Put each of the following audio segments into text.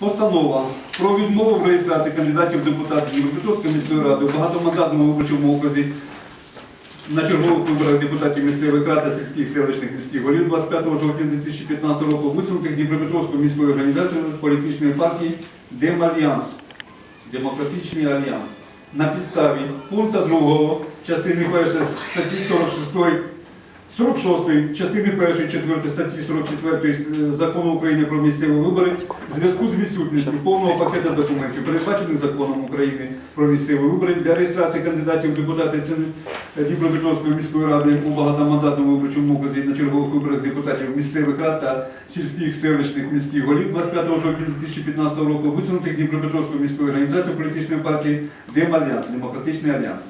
Постанова про відмову в реєстрації кандидатів депутатів Дніпропетровської міської ради у багатомандатному виборчому окрузі на чергових виборах депутатів місцевих рад та сільських селищних міських голів 25 жовтня 2015 року висунутих Дніпропетровською міською організацією політичної партії Демальянс, Демократичний альянс. На підставі пункту 2 частини 1 статті 46 46 частини 1 4 статті 44 Закону України про місцеві вибори в зв'язку з відсутністю повного пакету документів, передбачених законом України про місцеві вибори для реєстрації кандидатів в депутати Дніпропетровської міської ради у багатомандатному виборчому окрузі на чергових виборах депутатів місцевих рад та сільських селищних міських голів 25 жовтня 2015 року висунутих Дніпропетровською міською організацією політичної партії Демальянс, Демократичний альянс.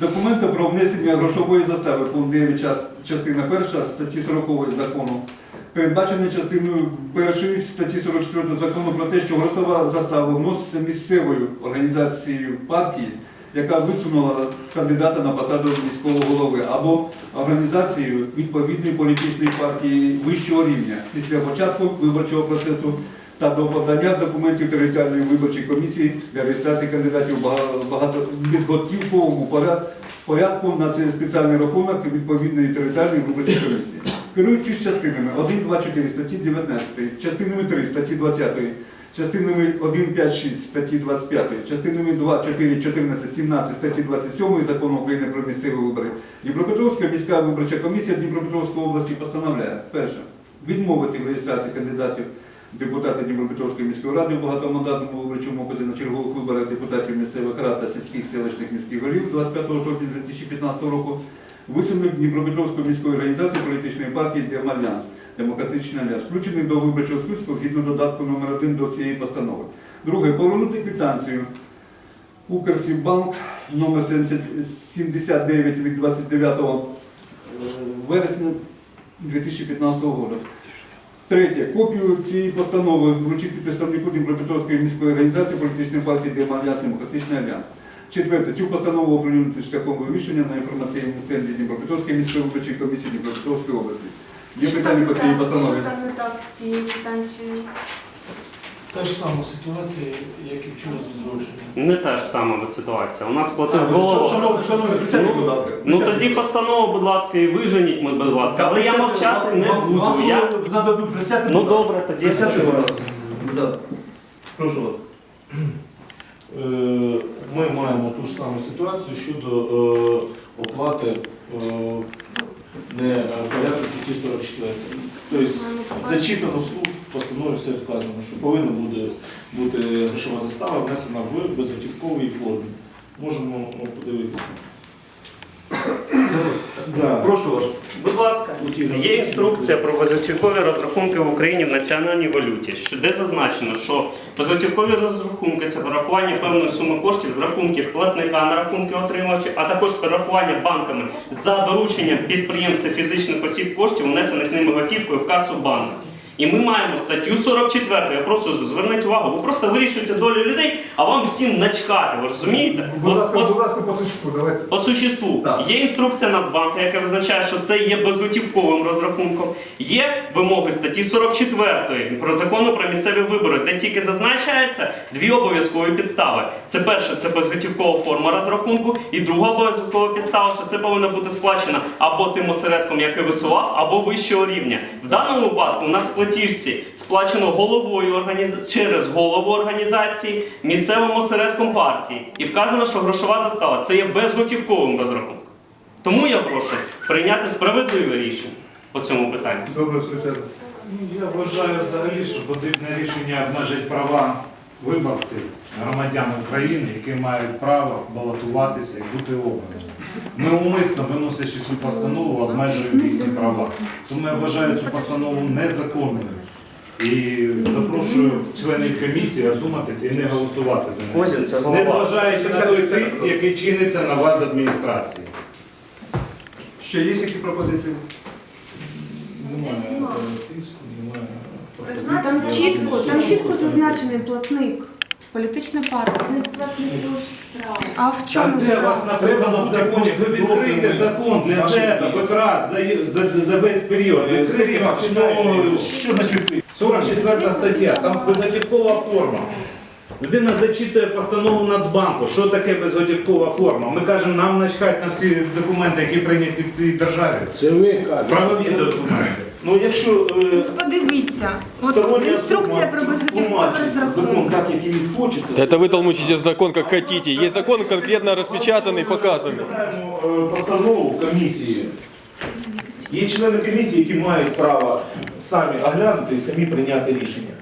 Документи про внесення грошової застави пункт 9 час- частина 1 статті 40 закону. Передбачений частиною 1 статті 44 закону про те, що грошова застава вноситься місцевою організацією партії, яка висунула кандидата на посаду міського голови, або організацією відповідної політичної партії вищого рівня. Після початку виборчого процесу та до подання документів територіальної виборчої комісії для реєстрації кандидатів в бага- багато безготівковому поряд- порядку на цей спеціальний рахунок відповідної територіальної виборчої комісії. Керуючись частинами 1, 2, 4 статті 19, частинами 3 статті 20, частинами 1, 5, 6 статті 25, частинами 2, 4, 14, 17 статті 27 Закону України про місцеві вибори, Дніпропетровська міська виборча комісія Дніпропетровської області постановляє перше відмовити в реєстрації кандидатів депутати Дніпропетровської міської ради в багатомандатному виборчому окрузі на чергових виборах депутатів місцевих рад та сільських селищних міських голів 25 жовтня 2015 року висунув Дніпропетровської міської організації політичної партії Демальянс, Демократичний альянс, включений до виборчого списку згідно додатку номер 1 до цієї постанови. Друге, повернути квитанцію Укрсібанк номер 79 від 29 вересня 2015 року. Третє. Копію цієї постанови вручити представнику Дніпропетровської міської організації політичної партії Демальянс Демократичний альянс. Четверте. Цю постанову оприлюднити шляхом вивішення на інформаційному стенді Дніпропетровської міської виборчої комісії Дніпропетровської області. Є питання по цій постанові? Що там не так з цією? Та ж сама ситуація, як і вчора з відродженням. Не та ж сама ситуація. У нас платив голова. Шановні, шановні, присядьте, будь ласка. Ну Присядьте. тоді постанову, будь ласка, і виженіть ми, будь ласка. Але я мовчати не Вам- вам буду. Я... слово нададуть. Присядьте, Ну будь ласка. добре, тоді. Присядьте, будь ласка. Да. Прошу вас. Е, Ми маємо ту ж саму ситуацію щодо е, оплати е, не е, порядку статті 44. Тобто зачитано вслух в постанові все вказано, що повинна буде бути грошова застава внесена в безготівковій формі. Можемо подивитися. Да. Прошу вас. Будь ласка, є інструкція про безготівкові розрахунки в Україні в національній валюті, де зазначено, що безготівкові розрахунки це перерахування певної суми коштів з рахунків платника на рахунки отримувача, а також перерахування банками за дорученням підприємств та фізичних осіб коштів, внесених ними готівкою в касу банку. І ми маємо статтю 44, я просто зверніть увагу, ви просто вирішуєте долю людей, а вам всім начхати, ви розумієте? Будь ласка, от- будь ласка, по существу, давайте. по существу Так. є інструкція Нацбанку, яка визначає, що це є безготівковим розрахунком. Є вимоги статті 44 про закону про місцеві вибори, де тільки зазначається дві обов'язкові підстави. Це перше, це безготівкова форма розрахунку, і друга обов'язкова підстава, що це повинно бути сплачено або тим осередком, який висував, або вищого рівня. В даному випадку у нас в платіжці сплачено головою організ... через голову організації, місцевим осередком партії. І вказано, що грошова застава це є безготівковим розрахунком. Тому я прошу прийняти справедливе рішення по цьому питанню. Добре. Ну, Я вважаю взагалі, що потрібне рішення обмежить права виборців, громадян України, які мають право балотуватися і бути обраними. Ми умисно, виносячи цю постанову, обмежуємо їхні права. Тому я вважаю цю постанову незаконною. І запрошую членів комісії задуматися і не голосувати за неї. Незважаючи на той тиск, який чиниться на вас з адміністрації. Ще є які пропозиції? Немає тиску. Там чітко, там чітко зазначений платник, політична партія. А в Там де у вас написано в законі, ви відкрийте закон для себе хоч раз за, за, за весь період. Е, Сергій Відкрийте, Іванович, ну, що значить відкрити? 44 стаття, там безготівкова форма. Людина зачитує постанову Нацбанку, що таке безготівкова форма. Ми кажемо, нам начхать на всі документи, які прийняті в цій державі. Це ви кажете. Правові документи. Ну якщо е, Ось Подивіться. От стороння інструкція особа про безготівковий тлумачить закон розрахунок. так, як їй хочеться. Это вы толмучите закон как хотите. Есть закон конкретно распечатанный, показанный. Розглядаємо е, постанову комісії. Є члени комісії, які мають право самі оглянути і самі прийняти рішення,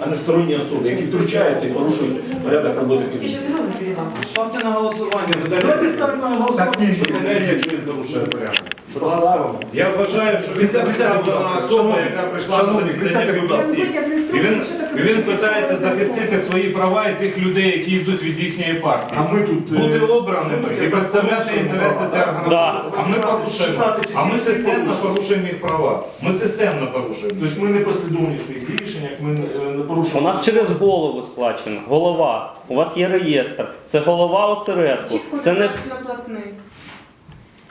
а не сторонні особи, які втручаються і порушують порядок роботи комісії. Ставте на голосування, Давайте ставимо на голосування. що ні, якщо він порушує порядок. Поставимо. Я вважаю, що він представлена особа, яка прийшла на засідання комісії. І він, і він питається захистити свої права і тих людей, які йдуть від їхньої партії. А ми тут е, Бути обраними і представляти інтереси. Да. А ми порушуємо. А ми системно порушуємо. порушуємо їх права. Ми системно порушуємо. Тобто ми не послідовні в своїх рішеннях, ми не не У нас через голову сплачено. Голова. У вас є реєстр. Це голова осередку. Це не, платник.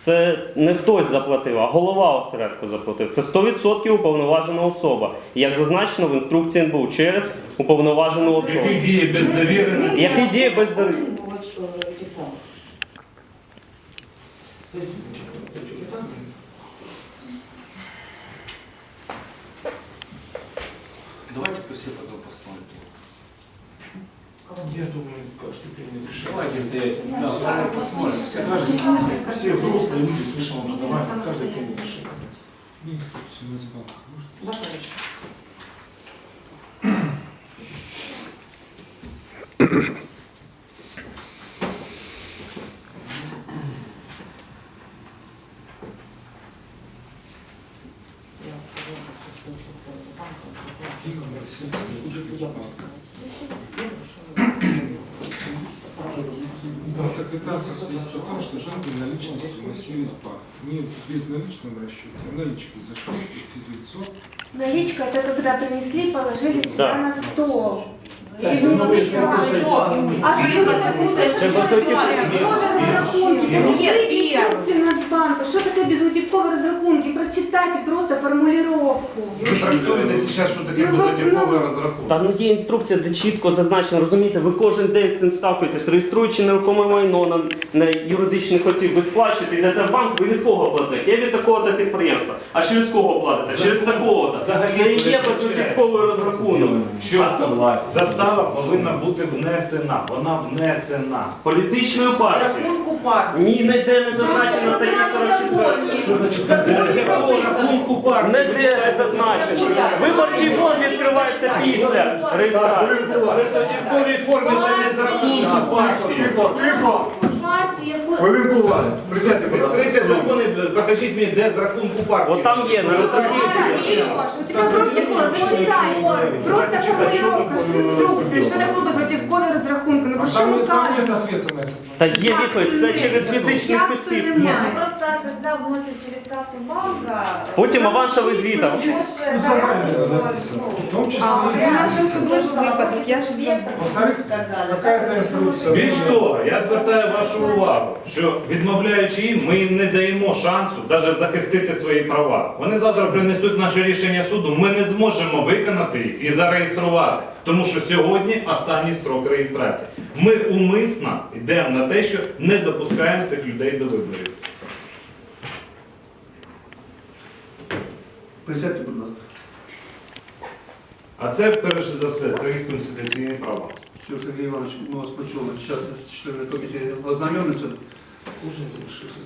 Це не хтось заплатив, а голова осередку заплатив. Це 100% уповноважена особа. Як зазначено в інструкції НБУ через уповноважену особу. Які дії без довіреності. Який діє без довіри- Давайте потом посмотрим. Я думаю, каждый примет решение. Да, Все, давай посмотрим. Все, каждый- все взрослые люди с высшим образованием, каждый примет решение. Интерпретация свидетельствует о том, что жанр наличности массивный пар. Не в безналичном расчете, а налички зашел и физлицо. Наличка это когда принесли, положили сюда Да. на стол. Так, И ну, вы вы же сказали, напишите. А Юрій, что ти путаєш, Це що безготівкові. Безготівкові розрахунки, Ні, та ні, відкрийте ні. інструкцію розрахунки, просто формулировку. Ви трактуєте зараз, що таке Ну, безготівковий ну, розрахунок. Там є інструкція, де чітко зазначено, розумієте, ви кожен день з цим сталкуєтесь, реєструючи нерухоме майно на, на юридичних осіб, ви сплачуєте, йдете в банк, ви від кого платите? Я від такого-то підприємства. А через кого платите? Через такого-то. Взагалі Це і є передбачає. безготівковий розрахунок. Що застава повинна бути внесена. Вона внесена. Політичною партією. Рахунку партії. Ні, ніде не зазначено статті 44. З якого рахунку партії? Не де не зазначено. Виборчий фонд відкривається після реєстрації. В безготівковій формі це не з рахунку партії. Хвилинку уваги. Присядьте, будь ласка. Відкрийте закони, покажіть мені, де з рахунку партії. От там є, на реєстрації. Леш, у тебя просто было, зачитай. Просто формулировка с инструкции, что такое безготівкові розрахунки. Ну про А що там, ви там кажете? нет ответа на этот Та є відповідь, це через фізичних Як осіб. це Нет, немає? ну просто когда вносят через кассу банка... Потім авансовий звіт. больше Ну, заранее дорого, написано. ну, В том числе А, и- у нас сейчас предложил выпад, я же субъектов Во-вторых, и так далее. какая-то инструкция. Більш того, я звертаю вашу увагу, що відмовляючи їм, ми їм не даємо шансу навіть захистити свої права. Вони завтра принесуть наше рішення суду, ми не зможемо виконати їх і зареєструвати. Тому що сьогодні останній срок реєстрації. Ми умисно йдемо на те, що не допускаємо цих людей до виборів. Присядьте, будь ласка. А це перш за все, це їх конституційні права. Все, Сергій Іванович, ми вас почули. Зараз члени комісії ознайомляться. Кожен залишився.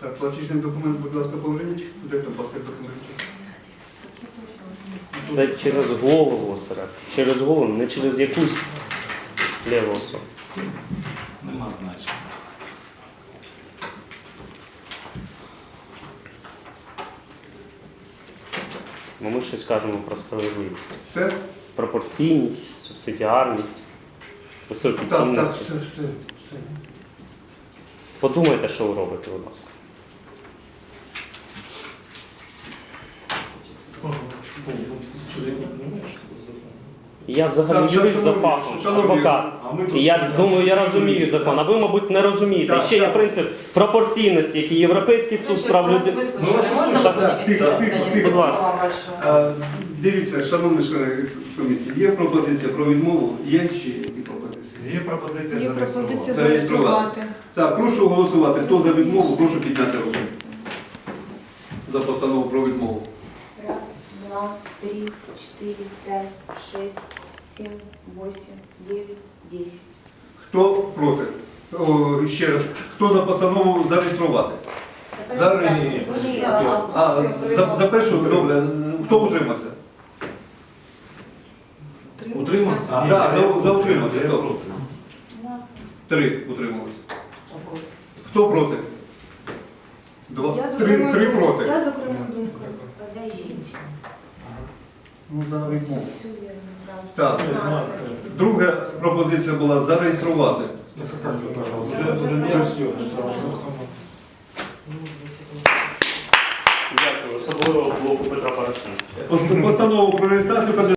Так, платіжний документ, будь ласка, поверніть. Де там пакет документів? Це через голову осередку. Через голову, не через якусь ліву особу. Нема значення. Бо ми щось кажемо про справедливість. Все? Пропорційність, субсидіарність, високі Так, так, цінності. все, все, все. Подумайте, що ви робите, будь ласка. Что, я не понимаю, что за Я взагалі Так, юрист за шановні, фахом, шановні, адвокат. А ми тут І я думаю, я розумію закон, а ви, мабуть, не розумієте. Так, І ще є так. принцип пропорційності, який Європейський суд з прав людини. Ну, вас тихо, тихо, тихо. Большое. Дивіться, шановні члени комісії, є пропозиція про відмову, є ще які пропозиції? Є пропозиція Є зареєструвати. пропозиція Зареєструвати. зареєструвати. Так, прошу голосувати. Хто за відмову, прошу підняти руку. За постанову про відмову. Раз, два, три, четыре, пять, шесть, семь, восемь, девять, десять. Хто проти? О, ще раз. Хто за постанову зареєструвати? Зараз ні. А, за, за першу, добре. Хто утримався? Утримався? А, да, за- за утримався, добре. Три утрималися. Хто проти? Два. Три, три проти. Я зокрема думку. Подождите. Ну, за відмову. Так. Друга пропозиція була зареєструвати. Вже, вже. Дякую, особливо блоку Петра Порошенка. Постанову про реєстрацію